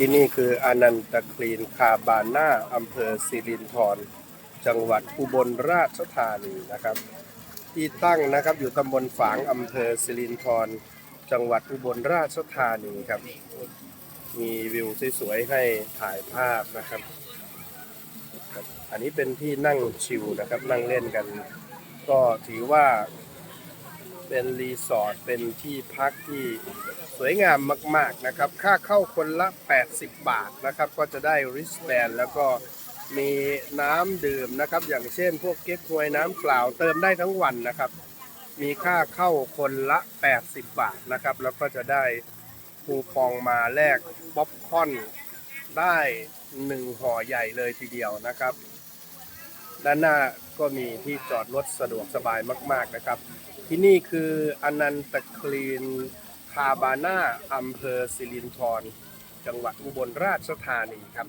ที่นี่คืออนันตคลีนคาบาน่าอำเภอสิรินธรจังหวัดอุบลราชธานีนะครับ ที่ตั้งนะครับอยู่ตำบลฝางอำเภอสิรินธรจังหวัดอุบลราชธานีครับ มีวิวสวยๆให้ถ่ายภาพนะครับ อันนี้เป็นที่นั่งชิลนะครับนั่งเล่นกัน ก็ถือว่า เป็นรีสอร์ทเป็นที่พักที่สวยงามมากๆนะครับ ค่าเข้าคนละ 80 บาทนะครับ ก็จะได้ริสแบนแล้วก็มีน้ำดื่มนะครับ อย่างเช่น พวกเก๊กฮวยน้ำเปล่าเติมได้ทั้งวันนะครับ มีค่าเข้าคนละ 80 บาทนะครับ แล้วก็จะได้คูปองมาแลกป๊อปคอนได้หนึ่งห่อใหญ่เลยทีเดียวนะครับ ด้านหน้าก็มีที่จอดรถสะดวกสบายมาก ๆนะครับ ที่นี่คืออนันตคลีนคาบาน่าอำเภอสิรินธรจังหวัดอุบลราชธานีครับ